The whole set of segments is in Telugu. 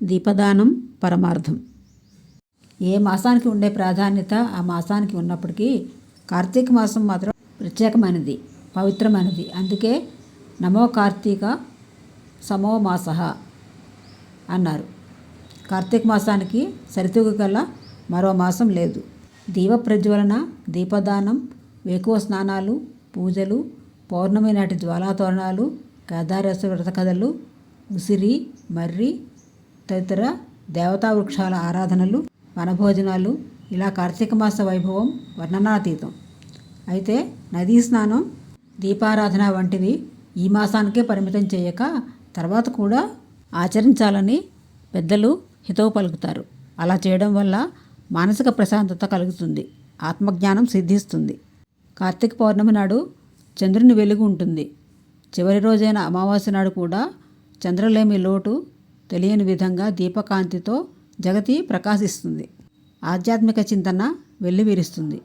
దీపదానం పరమార్థం. ఏ మాసానికి ఉండే ప్రాధాన్యత ఆ మాసానికి ఉన్నప్పటికీ కార్తీక మాసం మాత్రం ప్రత్యేకమైనది పవిత్రమైనది. అందుకే నమో కార్తీక సమో మాస అన్నారు. కార్తీక మాసానికి సరితూగు గల మరో మాసం లేదు. దీప ప్రజ్వలన దీపదానం వేకువ స్నానాలు పూజలు పౌర్ణమి నాటి జ్వాలాతోరణాలు కేదారేశ్వర వ్రత కథలు ఉసిరి మర్రి తదితర దేవతా వృక్షాల ఆరాధనలు వనభోజనాలు ఇలా కార్తీక మాస వైభవం వర్ణనాతీతం. అయితే నదీ స్నానం దీపారాధన వంటివి ఈ మాసానికే పరిమితం చేయక తర్వాత కూడా ఆచరించాలని పెద్దలు హితవు పలుకుతారు. అలా చేయడం వల్ల మానసిక ప్రశాంతత కలుగుతుంది ఆత్మజ్ఞానం సిద్ధిస్తుంది. కార్తీక పౌర్ణమి నాడు చంద్రుని వెలుగు ఉంటుంది. చివరి రోజైన అమావాస్య నాడు కూడా చంద్రలేమి లోటు తెలియని విధంగా దీపకాంతితో జగతి ప్రకాశిస్తుంది. ఆధ్యాత్మిక చింతన వెల్లివిరుస్తుంది.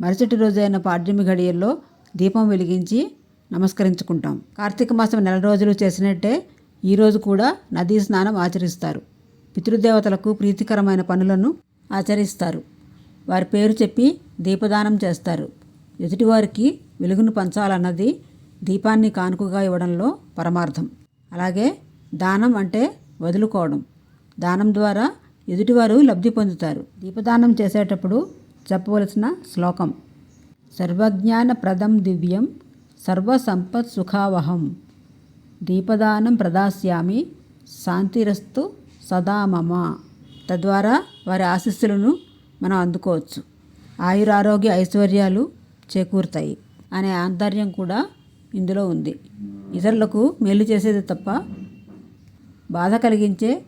మరుసటి రోజైన పాడ్యమి ఘడియల్లో దీపం వెలిగించి నమస్కరించుకుంటాం. కార్తీక మాసం నెల రోజులు చేసినట్టే ఈరోజు కూడా నదీ స్నానం ఆచరిస్తారు. పితృదేవతలకు ప్రీతికరమైన పనులను ఆచరిస్తారు. వారి పేరు చెప్పి దీపదానం చేస్తారు. ఎదుటివారికి వెలుగును పంచాలన్నది దీపాన్ని కానుకగా ఇవ్వడంలో పరమార్థం. అలాగే దానం అంటే వదులుకోవడం. దానం ద్వారా ఎదుటివారు లబ్ధి పొందుతారు. దీపదానం చేసేటప్పుడు చెప్పవలసిన శ్లోకం. సర్వజ్ఞాన ప్రదం దివ్యం సర్వసంపత్ సుఖావహం. దీపదానం ప్రదాస్యామి శాంతిరస్తు సదా మమ. తద్వారా వారి ఆశీస్సులను మనం అందుకోవచ్చు. ఆయురారోగ్య ఐశ్వర్యాలు చేకూరుతాయి అనే ఆంతర్యం కూడా ఇందులో ఉంది. ఇతరులకు మేలు చేసేది తప్ప బాధ కలిగించే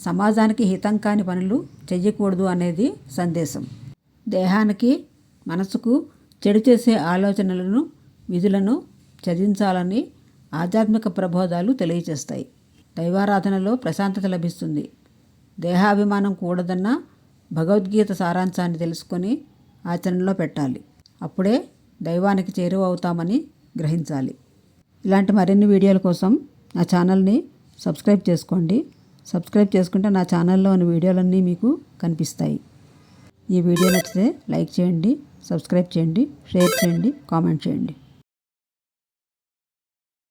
సమాజానికి హితం కాని పనులు చెయ్యకూడదు అనేది సందేశం. దేహానికి మనసుకు చెడు చేసే ఆలోచనలను విధులను చదివించాలని ఆధ్యాత్మిక ప్రబోధాలు తెలియచేస్తాయి. దైవారాధనలో ప్రశాంతత లభిస్తుంది. దేహాభిమానం కూడదన్న భగవద్గీత సారాంశాన్ని తెలుసుకొని ఆచరణలో పెట్టాలి. అప్పుడే దైవానికి చేరువవుతామని గ్రహించాలి. ఇలాంటి మరిన్ని వీడియోల కోసం నా ఛానల్ని సబ్స్క్రైబ్ చేసుకోండి. సబ్స్క్రైబ్ చేసుకుంటే నా ఛానల్లోని వీడియోలన్నీ మీకు కనిపిస్తాయి. ఈ వీడియో నచ్చితే లైక్ చేయండి సబ్స్క్రైబ్ చేయండి షేర్ చేయండి కామెంట్ చేయండి.